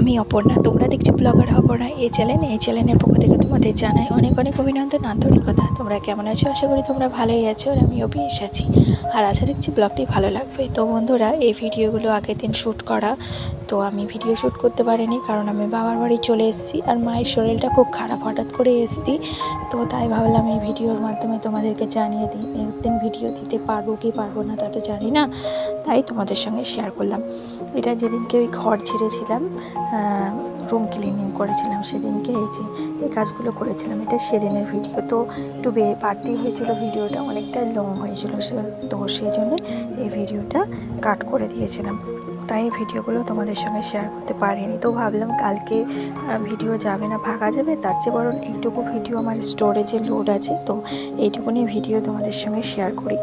আমি অপর্ণা। তোমরা দেখছ ব্লগার অপর্ণা, এই চ্যানেল। এই চ্যানেলের পক্ষ থেকে তোমাদের জানাই অনেক অনেক অভিনন্দন, আন্তরিকতা। তোমরা কেমন আছো? আশা করি তোমরা ভালোই আছো আর আমিও বেশ আছি। আর আশা রাখছি ব্লগটি ভালো লাগবে। তো বন্ধুরা, এই ভিডিওগুলো আগের দিন শ্যুট করা, তো আমি ভিডিও শ্যুট করতে পারিনি কারণ আমি বাবার বাড়ি চলে এসেছি আর মায়ের শরীরটা খুব খারাপ হঠাৎ করে এসেছি। তো তাই ভাবলাম এই ভিডিওর মাধ্যমে তোমাদেরকে জানিয়ে দিই নেক্সট দিন ভিডিও দিতে পারব কি পারব না তা তো জানি না, তাই তোমাদের সঙ্গে শেয়ার করলাম। এটা যেদিনকে ওই ঘর ছেড়েছিলাম রুম ক্লিনিং করেছিলাম সেদিনকে এই যে এই কাজগুলো করেছিলাম, এটা সেদিনের ভিডিও তো একটু বাড়তি হয়েছিল ভিডিওটা অনেকটাই লং হয়েছিল সে, তো সেই জন্যে এই ভিডিওটা কাট করে দিয়েছিলাম। তাই ভিডিওগুলো তোমাদের সঙ্গে শেয়ার করতে পারিনি। তো ভাবলাম কালকে ভিডিও যাবে না ফাঁকা যাবে, তার চেয়ে বরং এইটুকু ভিডিও আমার স্টোরেজে লোড আছে, তো এইটুকুনি ভিডিও তোমাদের সঙ্গে শেয়ার করি।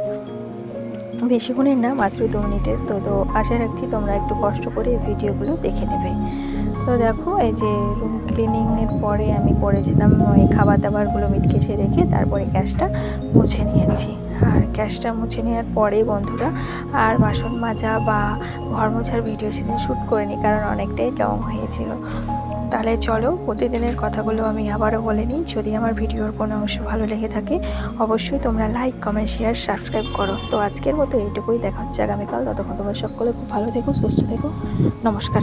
বেশিক্ষণের না, মাত্র দু মিনিটের। তো তো আশা রাখছি তোমরা একটু কষ্ট করে ভিডিওগুলো দেখে নেবে। তো দেখো, এই যে রুম ক্লিনিংয়ের পরে আমি করেছিলাম, ওই খাবার দাবারগুলো মিটকেছে রেখে তারপরে গ্যাসটা মুছে নিয়েছি। আর গ্যাসটা মুছে নেওয়ার পরেই বন্ধুরা, আর বাসন মাজা বা ঘর মোছার ভিডিও সেদিন শ্যুট করিনি, কারণ অনেকটাই লং হয়েছিল। তাহলে চলো, প্রতিদিনের কথাগুলো আমি আবারও বলে নিই। যদি আমার ভিডিওর কোনো অংশ ভালো লেগে থাকে, অবশ্যই তোমরা লাইক কমেন্ট শেয়ার সাবস্ক্রাইব করো। তো আজকের মতো এইটুকুই। দেখা হচ্ছে আগামীকাল। ততক্ষণ তোমরা সকলে খুব ভালো থেকো, সুস্থ থেকো। নমস্কার।